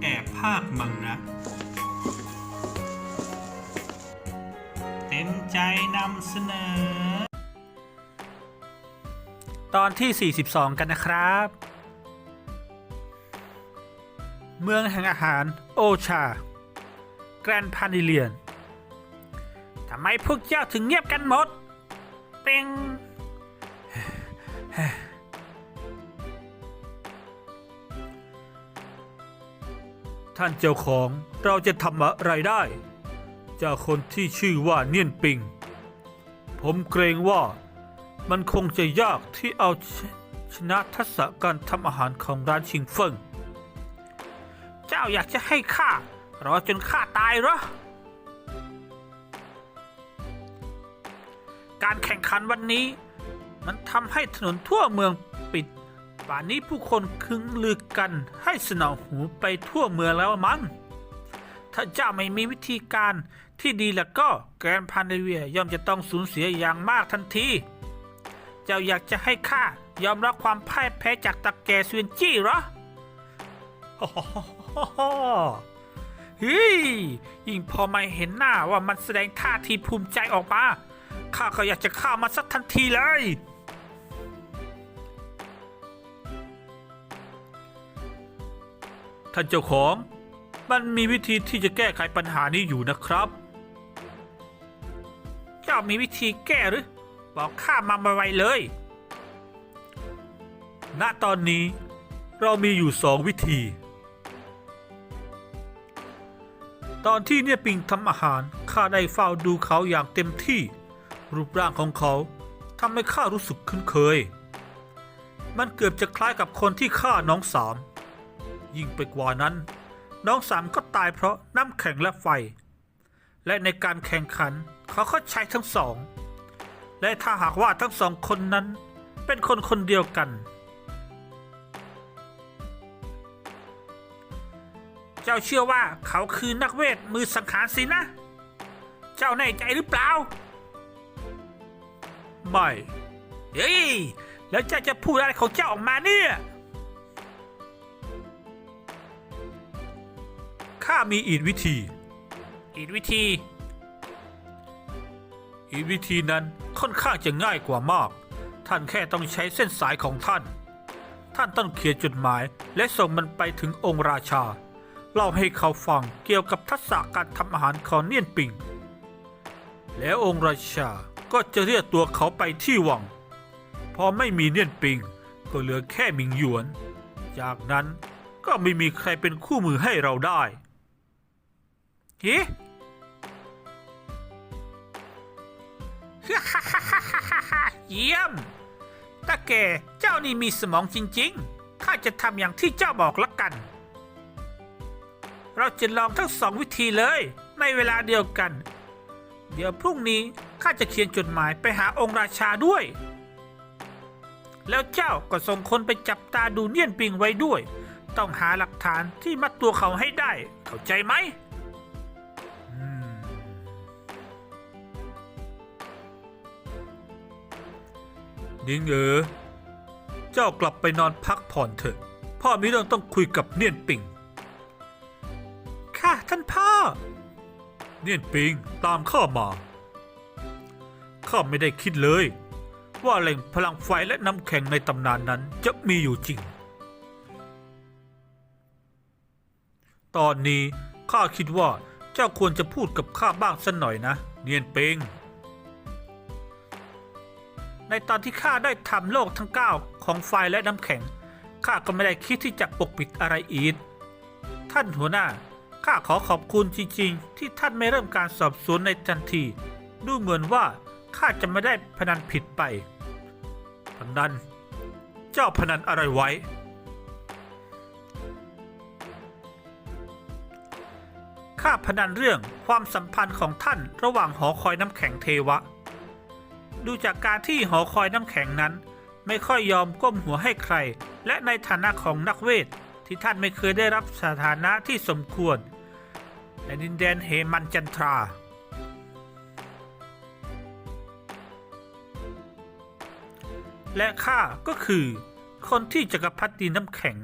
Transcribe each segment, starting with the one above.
แอบภาคมังนะเต็มใจนำเสนอ ตอนที่ 42 กันนะครับ เมืองแห่งอาหารโอชา แกรนพานิเลียน ทำไมพวกเจ้าถึงเงียบกันหมดเป็ง ท่านเจ้าของเราจะทำอะไรได้ จากคนที่ชื่อว่าเนียนปิง ผมเกรงว่ามันคงจะยากที่เอาชชนะทักษะการทำอาหารของร้านชิงเฟิง เจ้าอยากจะให้ข้ารอจนข้าตายเหรอ การแข่งขันวันนี้ มันทำให้ถนนทั่วเมืองปิด ป่านนี้ผู้คนคึงลือกันให้สนอหูไปทั่วเมืองแล้วมั้ง ถ้าเจ้าไม่มีวิธีการที่ดีแล้วก็แกรนพานเวียย่อมจะต้องสูญเสียอย่างมากทันที เจ้าอยากจะให้ข้ายอมรับความพ่ายแพ้จากตะแกซวนจี้เหรอเฮ้ยยิ่งพอมาเห็นหน้าว่ามันแสดงท่าทีภูมิใจออกมา ข้าก็อยากจะฆ่ามันสักทันทีเลย ท่านเจ้าของ มันมีวิธีที่จะแก้ไขปัญหานี้อยู่นะครับ เจ้ามีวิธีแก้หรือ บอกข้ามาไวเลย ณตอนนี้เรามีอยู่สองวิธี ตอนที่เนี่ยปิงทำอาหารข้าได้เฝ้าดูเขาอย่างเต็มที่ รูปร่างของเขาทำให้ข้ารู้สึกคุ้นเคย มันเกือบจะคล้ายกับคนที่ฆ่าน้องสาม ยิ่งไปกว่านั้น น้องสามก็ตายเพราะน้ำแข็งและไฟ และในการแข่งขันเขาก็ใช้ทั้งสอง และถ้าหากว่าทั้งสองคนนั้นเป็นคนคนเดียวกัน เจ้าเชื่อว่าเขาคือนักเวทมือสังหารสินะ เจ้าแน่ใจหรือเปล่า ไม่ เฮ้ย แล้วเจ้าจะพูดอะไรของเจ้าออกมาเนี่ย ข้ามีอีกวิธี อีกวิธี อีกวิธีนั้นค่อนข้างจะง่ายกว่ามาก ท่านแค่ต้องใช้เส้นสายของท่าน ท่านต้องเขียนจดหมายและส่งมันไปถึงองค์ราชา เล่าให้เขาฟังเกี่ยวกับทักษะการทำอาหารขอเนียนปิง แล้วองค์ราชาก็จะเรียกตัวเขาไปที่วัง พอไม่มีเนียนปิง ก็เหลือแค่หมิงหยวน จากนั้นก็ไม่มีใครเป็นคู่มือให้เราได้ ฮ้เยี่ยมตาแกเจ้านี่มีสมองจริงๆ ข้าจะทำอย่างที่เจ้าบอกละกัน เราจะลองทั้งสองวิธีเลย ในเวลาเดียวกัน เดี๋ยวพรุ่งนี้ข้าจะเขียนจดหมายไปหาองค์ราชาด้วย แล้วเจ้าก็ส่งคนไปจับตาดูเนียนปิงไว้ด้วย ต้องหาหลักฐานที่มัดตัวเขาให้ได้ เข้าใจไหม นิงเอ๋อเจ้ากลับไปนอนพักผ่อนเถอะ พ่อมีเรื่องต้องคุยกับเนียนปิง ค่ะท่านพ่อ เนียนปิงตามข้ามา ข้าไม่ได้คิดเลย ว่าแหล่งพลังไฟและน้ำแข็งในตำนานนั้นจะมีอยู่จริง ตอนนี้ข้าคิดว่าเจ้าควรจะพูดกับข้าบ้างสักหน่อยนะ เนียนเปง ในตอนที่ข้าได้ทำโลกทั้งเก้าของไฟและน้ำแข็งข้าก็ไม่ได้คิดที่จะปกปิดอะไรอีก ท่านหัวหน้าข้าขอขอบคุณจริงๆ ที่ท่านไม่เริ่มการสอบสวนในทันที ดูเหมือนว่าข้าจะไม่ได้พนันผิดไปพนันเจ้าพนันอะไรไว้ ข้าพนันเรื่องความสัมพันธ์ของท่านระหว่างหอคอยน้ำแข็งเทวะ ดูจากการที่หอคอยน้ำแข็งนั้น ไม่ค่อยยอมก้มหัวให้ใคร และในฐานะของนักเวท ที่ท่านไม่เคยได้รับสถานะที่สมควร ในดินแดนเหมันจันทรา และข้าก็คือ คนที่จักรพรรดิน้ำแข็ง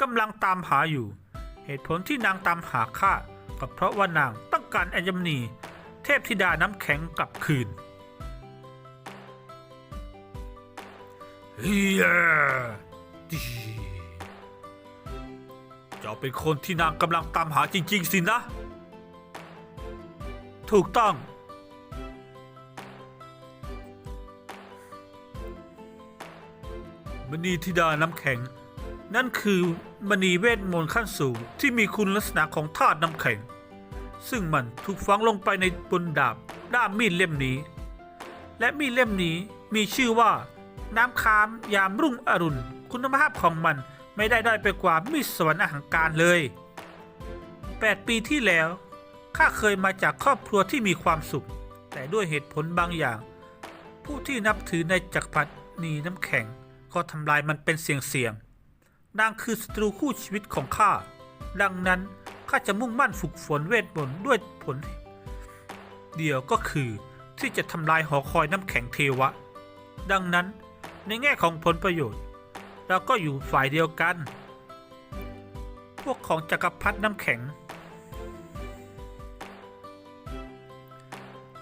กำลังตามหาอยู่ เหตุผลที่นางตามหาข้าก็เพราะว่านางต้องการอัญมณีเทพธิดาน้ำแข็งกลับคืน เจ้าเป็นคนที่นางกำลังตามหาจริง ๆ สินะ ถูกต้อง มณีธิดาน้ำแข็ง นั่นคือมณีเวทมนต์ขั้นสูงที่มีคุณลักษณะของธาตุน้ำแข็ง ซึ่งมันถูกฝังลงไปในบนดาบด้ามมีดเล่มนี้ และมีดเล่มนี้มีชื่อว่า น้ำค้ามยามรุ่งอรุณ คุณภาพของมันไม่ได้ด้อยไปกว่ามีดสวรรค์อาหางการเลย 8 ปีที่แล้วข้าเคยมาจากครอบครัวที่มีความสุข แต่ด้วยเหตุผลบางอย่าง ผู้ที่นับถือในจักรพรรดิน้ำแข็ง ก็ทำลายมันเป็นเสียงๆนางคือศัตรูคู่ชีวิตของข้า ดังนั้นข้าจะมุ่งมั่นฝึกฝนเวทมนต์ด้วยผล เดียวก็คือที่จะทำลายหอคอยน้ำแข็งเทวะ ดังนั้น ในแง่ของผลประโยชน์ เราก็อยู่ฝ่ายเดียวกัน พวกของจักรพรรดิน้ำแข็ง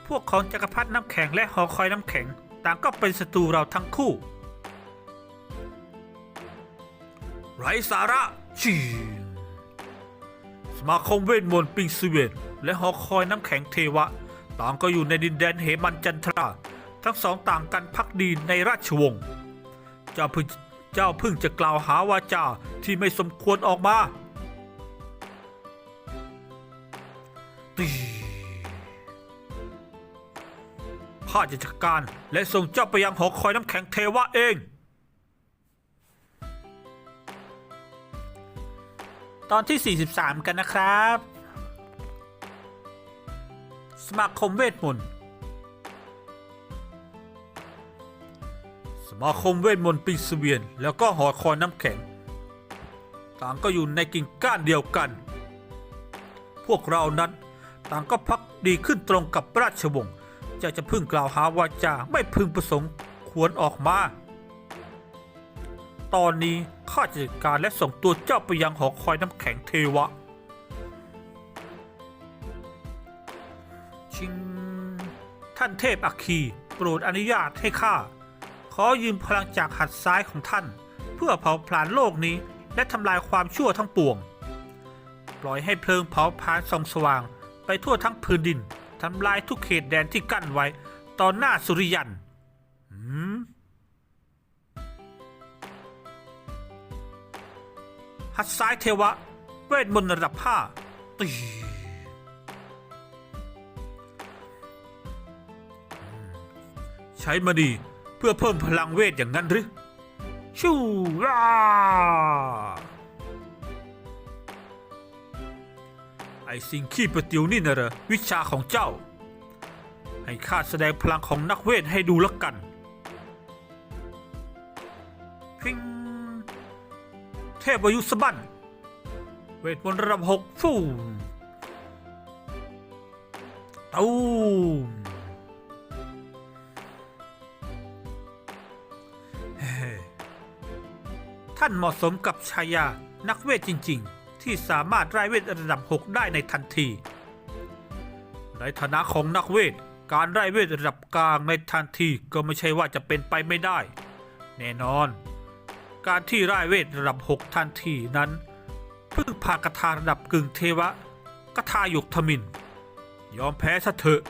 พวกของจักรพรรดิน้ำแข็งและหอคอยน้ำแข็ง ต่างก็เป็นศัตรูเราทั้งคู่ ไรสาระชีสมาคมเวทมนต์ปิงสเวนและหอคอยน้ำแข็งเทวะ ต่างก็อยู่ในดินแดนเหมันจันทรา ทั้งสองต่างกันพักดีในราชวงศ์เจ้าพิ่งเจ้าพิ่งจะกล่าวหาวาจาที่ไม่สมควรออกมาตีข้าจะจัดการและส่งเจ้าไปยังหอคอยน้ำแข็งเทวะเอง ตอนที่ 43 กันนะครับ สมาคมเวทมนต์ มาคมเวทมนต์ปิงสเวียน แล้วก็หอคอยน้ำแข็ง ต่างก็อยู่ในกิ่งก้านเดียวกัน พวกเรานั้นต่างก็พักดีขึ้นตรงกับราชวงศ์จะจะพึ่งกล่าวหาวาจาไม่พึงประสงค์ควรออกมา ตอนนี้ข้าจะจัดการและส่งตัวเจ้าไปยังหอคอยน้ำแข็งเทวะ ชิง ท่านเทพอัคคีโปรดอนุญาตให้ข้า ขอยืมพลังจากหัดซ้ายของท่าน เพื่อเผาผลาญโลกนี้และทำลายความชั่วทั้งปวง ปล่อยให้เพลิงเผาผลาญส่องสว่าง ไปทั่วทั้งพื้นดินทำลายทุกเขตแดนที่กั้นไว้ต่อหน้าสุริยันหืมหัดซ้ายเทวะ เวทมนต์ระดับห้าตีใช้มาดี เพื่อเพิ่มพลังเวทอย่างนั้นหรือชูร่าไอสิ่งขี้ประติวนี่นะเหรอวิชาของเจ้า ให้ข้าแสดงพลังของนักเวทให้ดูล้วกันพิงเทพอายุสบันเวทมนต์ระดับหกฟูมตูมานเหมาะสมกับชายานักเวทจริง ๆ ที่สามารถไร้เวทระดับ 6 ได้ในทันที ในฐานะของนักเวทการไร้เวทระดับกลางในทันทีก็ไม่ใช่ว่าจะเป็นไปไม่ได้ แน่นอน การที่ไร่ายเวทระดับ 6 ทันทีนั้นเพึ่งพากระทาระดับกึ่งเทวะกระทาหยกทมิน ยอมแพ้ซะเถอะ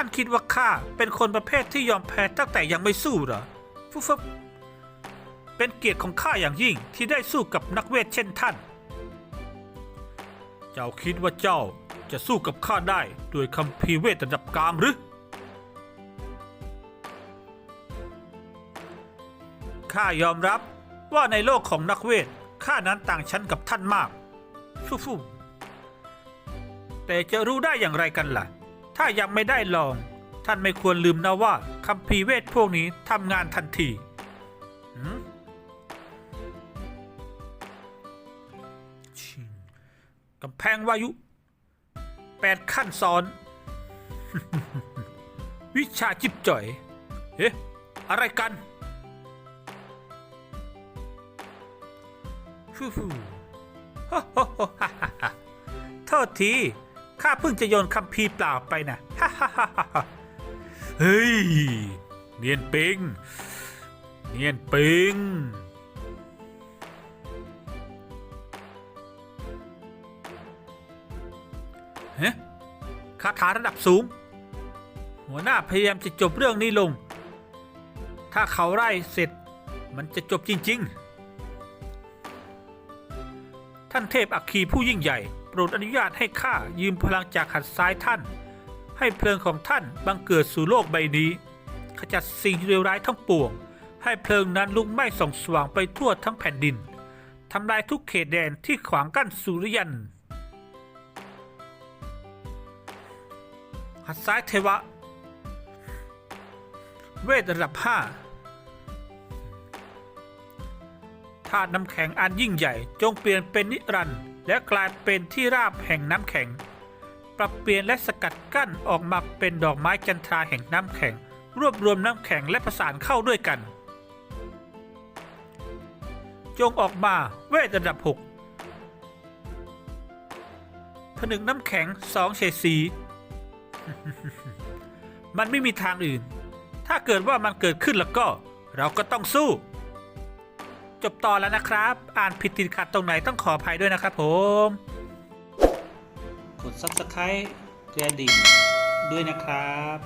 านคิดว่าข้าเป็นคนประเภทที่ยอมแพ้ตั้งแต่ยังไม่สู้เหรอฟุฟเป็นเกียรติของข้าอย่างยิ่งที่ได้สู้กับนักเวทเช่นท่าน เจ้าคิดว่าเจ้าจะสู้กับข้าได้ด้วยคำพีเวทระดับกลางหรือ ข้ายอมรับว่าในโลกของนักเวทข้านั้นต่างชั้นกับท่านมาก ฟูฟูแต่จะรู้ได้อย่างไรกันล่ะ ถ้ายังไม่ได้ลอง ท่านไม่ควรลืมนะว่าคัมภีร์เวทพวกนี้ทำงานทันทีกำแพงวายุแปดขั้นซ้อน วิชาจิบจ่อย เอ๊ะ อะไรกันฮู้ฮู้ฮ่าฮ่าฮ่าโทษที ข้าเพิ่งจะโยนคำพีร์เปล่าไปนะฮ่าเฮ้ย เนียนปิง เนียนปิง เฮ้คาถาระดับสูง หัวหน้าพยายามจะจบเรื่องนี้ลง ถ้าเขาไล่เสร็จ มันจะจบจริง ๆ ท่านเทพอัคคีผู้ยิ่งใหญ่ โปรดอนุญาตให้ข้ายืมพลังจากหัดซ้ายท่าน ให้เพลิงของท่านบังเกิดสู่โลกใบนี้ ขจัดสิ่งเลวร้ายทั้งปวง ให้เพลิงนั้นลุกไหม้ส่องสว่างไปทั่วทั้งแผ่นดินทำลายทุกเขตแดนที่ขวางกั้นสุริยัน หัดซ้ายเทวะ เวทระดับห้าธาตุน้ำแข็งอันยิ่งใหญ่จงเปลี่ยนเป็นนิรันดร์ และกลายเป็นที่ราบแห่งน้ำแข็ง ปรับเปลี่ยนและสกัดกั้นออกมาเป็นดอกไม้จันทราแห่งน้ำแข็ง รวบรวมน้ำแข็งและประสานเข้าด้วยกัน จงออกมาเวทระดับหกผนึกน้ำแข็งสองเฉดสี มันไม่มีทางอื่น ถ้าเกิดว่ามันเกิดขึ้นแล้วก็ เราก็ต้องสู้ จบตอนแล้วนะครับ อ่านผิดติดขัดตรงไหนต้องขออภัยด้วยนะครับผม กด subscribe กระดิ่งด้วยนะครับ